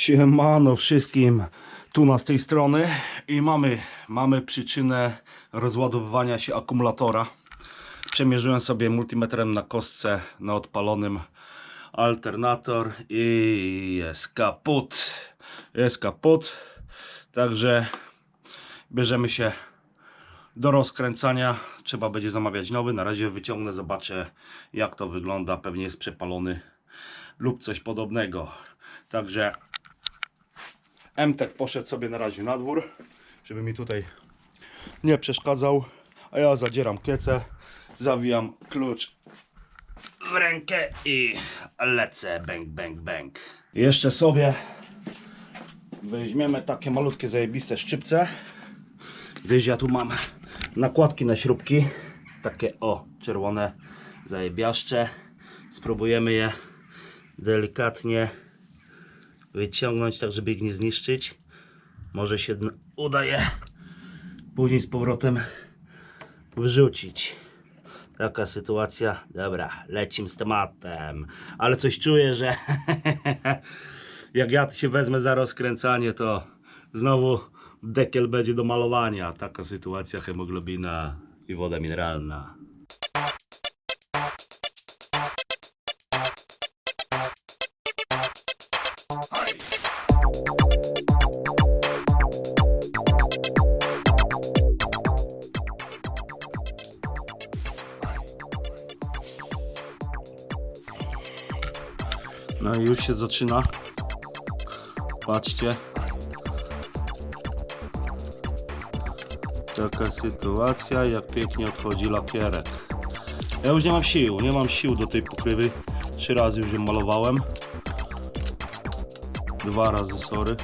Siemano wszystkim tu na z tej strony i mamy, mamy przyczynę rozładowywania się akumulatora. Przemierzyłem sobie multimetrem na kostce na odpalonym alternator i jest kaput. Jest kaput. Także bierzemy się do rozkręcania. Trzeba będzie zamawiać nowy. Na razie wyciągnę, zobaczę jak to wygląda. Pewnie jest przepalony lub coś podobnego. Także MTek poszedł sobie na razie na dwór, żeby mi tutaj nie przeszkadzał. A ja zadzieram kiecę, zawijam klucz w rękę i lecę bang bang bang. Jeszcze sobie weźmiemy takie malutkie zajebiste szczypce, gdyż ja tu mam nakładki na śrubki, takie o czerwone zajebiaszcze. Spróbujemy je delikatnie wyciągnąć tak, żeby ich nie zniszczyć. Może się n- uda je później z powrotem wyrzucić. Taka sytuacja. Dobra, lecim z tematem. Ale coś czuję, że jak ja się wezmę za rozkręcanie, to znowu dekiel będzie do malowania. Taka sytuacja hemoglobina i woda mineralna. No i już się zaczyna. Patrzcie. Taka sytuacja, jak pięknie odchodzi lakierek. Ja już nie mam sił, nie mam sił do tej pokrywy. Trzy razy już ją malowałem. Dwa razy, sorry.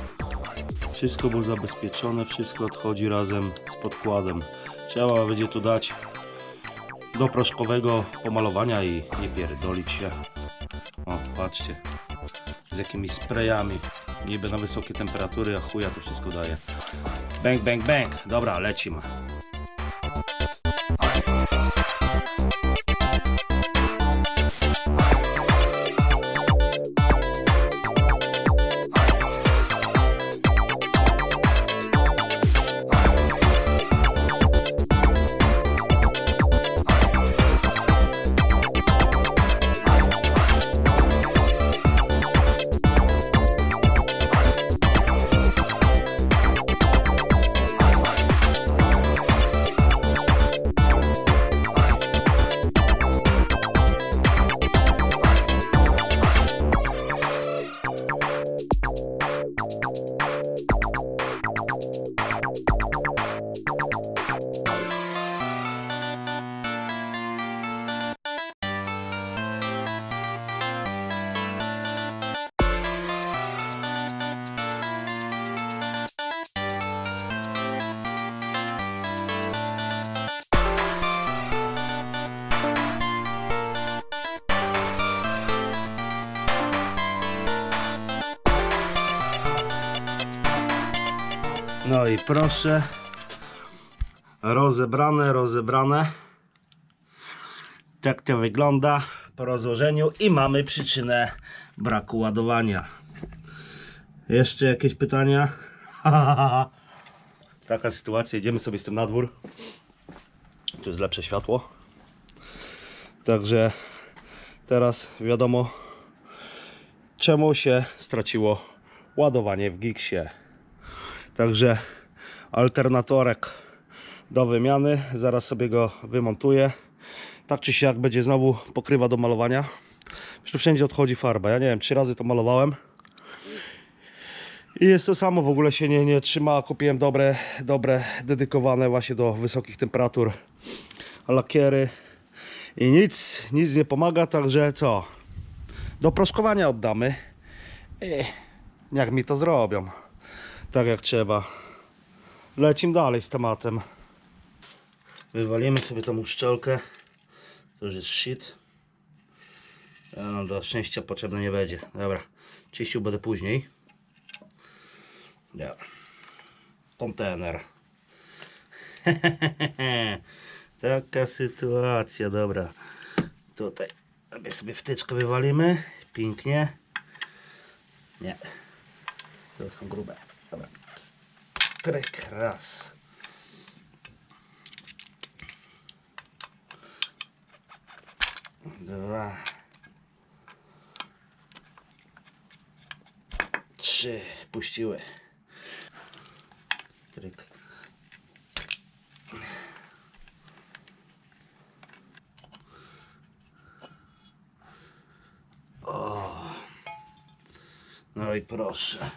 Wszystko było zabezpieczone, wszystko odchodzi razem z podkładem. Trzeba będzie tu dać do proszkowego pomalowania i nie pierdolić się. Patrzcie. Z jakimiś sprayami. Niby na wysokie temperatury, a chuja to wszystko daje. Bang, bang, bang. Dobra, lecimy. No i proszę. Rozebrane, rozebrane. Tak to wygląda po rozłożeniu i mamy przyczynę braku ładowania. Jeszcze jakieś pytania? Taka sytuacja, idziemy sobie z tym na dwór. Tu jest lepsze światło. Także teraz wiadomo czemu się straciło ładowanie w Gixie. Także alternatorek do wymiany. Zaraz sobie go wymontuję. Tak czy siak będzie znowu pokrywa do malowania. Przecież wszędzie odchodzi farba. Ja nie wiem, trzy razy to malowałem. I jest to samo, w ogóle się nie, nie trzyma. Kupiłem dobre, dobre, dedykowane właśnie do wysokich temperatur lakiery. I nic, nic nie pomaga, także co? Do proszkowania oddamy. I niech mi to zrobią tak jak trzeba. Lecimy dalej z tematem. Wywalimy sobie tą uszczelkę. To już jest shit. No, do szczęścia potrzebne nie będzie. Dobra, czyścił będę później. Dobra. Kontener. Taka sytuacja, dobra. Tutaj sobie wtyczkę wywalimy. Pięknie. Nie. To są grube. Dobra. Tryk raz. Dwa. Trzy. Puściły. Stryk. No i proszę.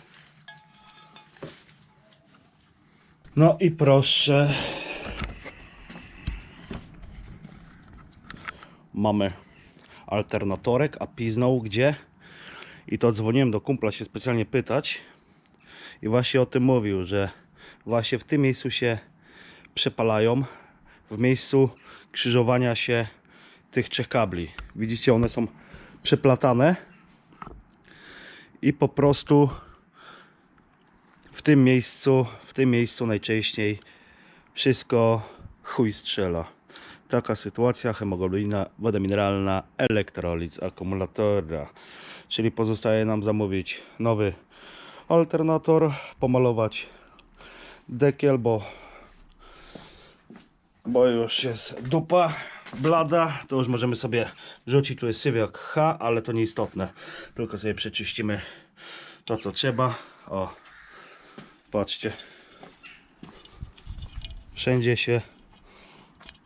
No i proszę. Mamy alternatorek, a piznął gdzie? I to dzwoniłem do kumpla się specjalnie pytać. I właśnie o tym mówił, że właśnie w tym miejscu się przepalają. W miejscu krzyżowania się tych trzech kabli. Widzicie, one są przeplatane i po prostu w tym miejscu, tym miejscu najczęściej wszystko chuj strzela. Taka sytuacja, hemoglobina, woda mineralna, elektrolit z akumulatora. Czyli pozostaje nam zamówić nowy alternator, pomalować dekiel, bo, bo już jest dupa blada, to już możemy sobie rzucić, tu jest sywiak H, ale to nieistotne, tylko sobie przeczyścimy to co trzeba, o, patrzcie, wszędzie się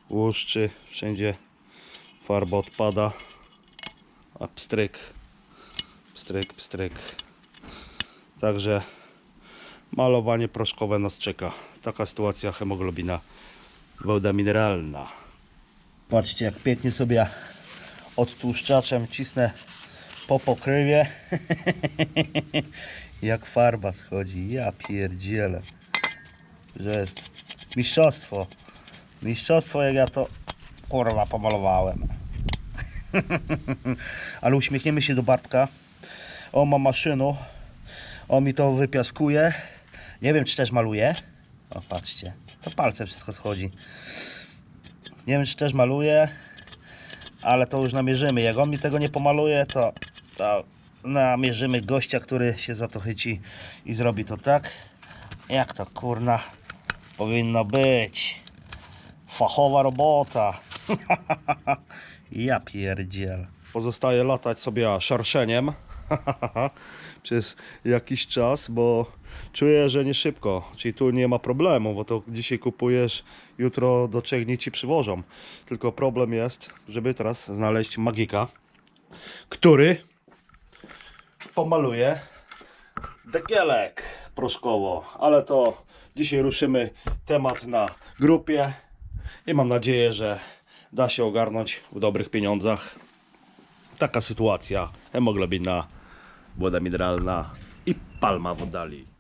łuszczy, wszędzie farba odpada, a pstryk, pstryk, pstryk, także malowanie proszkowe nas czeka, taka sytuacja hemoglobina, woda mineralna. Patrzcie jak pięknie sobie odtłuszczaczem cisnę po pokrywie. jak farba schodzi. Ja pierdzielę. Że jest mistrzostwo. Mistrzostwo jak ja to kurwa pomalowałem. Ale uśmiechniemy się do Bartka. On ma maszynu. On mi to wypiaskuje. Nie wiem czy też maluje. O patrzcie. To palce wszystko schodzi. Nie wiem, czy też maluje, ale to już namierzymy. Jak on mi tego nie pomaluje, to, to namierzymy gościa, który się za to chyci i zrobi to tak, jak to kurna powinno być. Fachowa robota. ja pierdziel. Pozostaje latać sobie szarszeniem przez jakiś czas, bo czuję, że nie szybko. Czyli tu nie ma problemu, bo to dzisiaj kupujesz, jutro do dni ci przywożą. Tylko problem jest, żeby teraz znaleźć magika, który pomaluje dekielek proszkowo. Ale to dzisiaj ruszymy temat na grupie i mam nadzieję, że da się ogarnąć w dobrych pieniądzach. Taka sytuacja, hemoglobina, woda mineralna i palma wodali.